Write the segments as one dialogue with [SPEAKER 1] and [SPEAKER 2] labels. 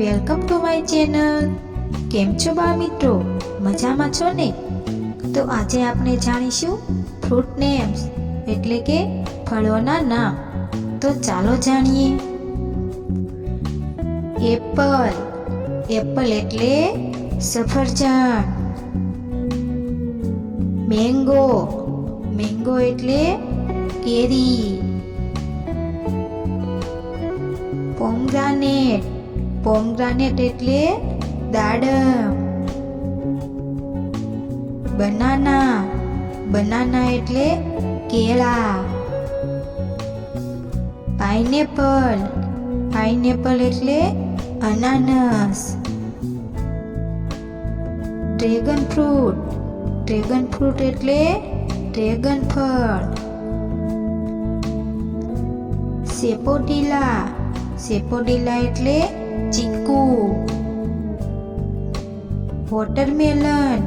[SPEAKER 1] Welcome to my channel. કેમ છો બા મિત્રો? મજામાં છો ને? તો આજે આપણે જાણીશું ફ્રૂટ નેમ્સ એટલે કે ફળોના નામ. તો ચાલો જાણીએ. એપલ. એપલ એટલે સફરજન. મેંગો. મેંગો એટલે કેરી. પોમગ્રાનેટ. પોમગ્રાનેટ એટલે દાડમ. બનાના. બનાના એટલે કેળા. પાઇનેપલ. પાઇનેપલ એટલે અનાનસ. Dragon fruit. ડ્રેગન ફ્રૂટ એટલે ડ્રેગન ફળ. સેપોટીલા. સેપોટીલા એટલે ચીકુ વોટરમેલન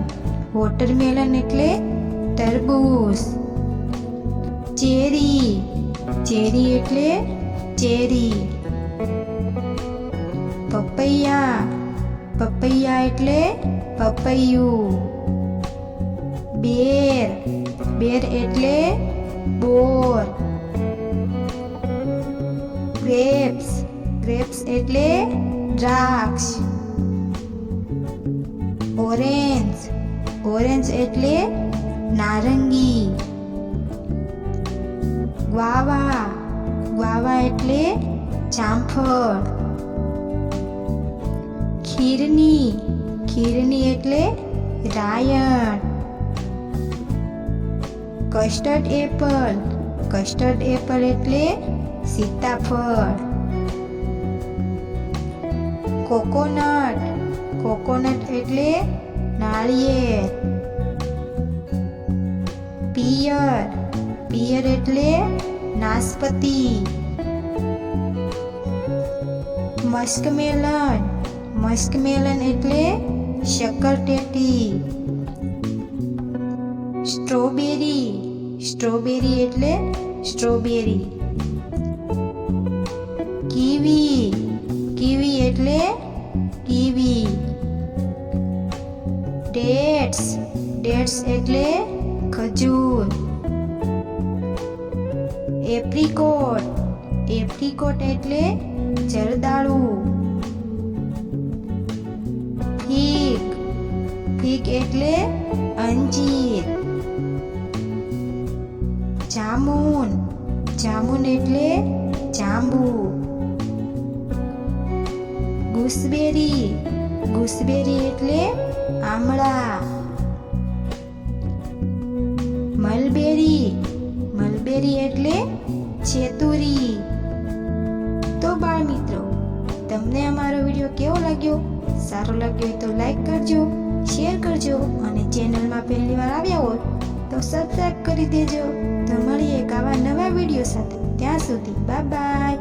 [SPEAKER 1] વોટરમેલન એટલે તરબૂચ ચેરી ચેરી એટલે ચેરી પપૈયા પપૈયા એટલે પપૈયું બેર બેર એટલે બોર ગ્રેપ્સ ગ્રેપ્સ એટલે દ્રાક્ષ. ઓરેન્જ ઓરેન્જ એટલે નારંગી. ગ્વાવા ગ્વાવા એટલે જામફળ. ખીરની. ખીરની એટલે રાયણ. કસ્ટર્ડ એપલ કસ્ટર્ડ એપલ એટલે સીતાફળ. કોકોનટ. કોકોનટ એટલે નાળિયેર. પિયર. પિયર એટલે નાસપતિ મસ્કમેલન મસ્કમેલન એટલે શક્કરટેટી સ્ટ્રોબેરી. સ્ટ્રોબેરી એટલે સ્ટ્રોબેરી. કીવી. કીવી એટલે ડેટ્સ. ડેટ્સ એટલે ખજૂર. એપ્રિકોટ. એપ્રિકોટ એટલે જરદાળુ. ફીક ફીક એટલે અંજીર. જામુન. જામુન એટલે જાંબુ. ગુસબેરી. ગુસબેરી એટલે આમળા, મલબેરી મલબેરી એટલે છેતુરી તો બાળ મિત્રો, તમને અમારો વીડિયો કેવો લાગ્યો? સારો લાગ્યો હોય તો લાઈક કરજો, શેર કરજો અને ચેનલમાં પહેલી વાર આવ્યા હોય તો સબસ્ક્રાઈબ કરી દેજો. તો મળીએ એક આવા નવા વીડિયો સાથે. ત્યાં સુધી, બાય બાય.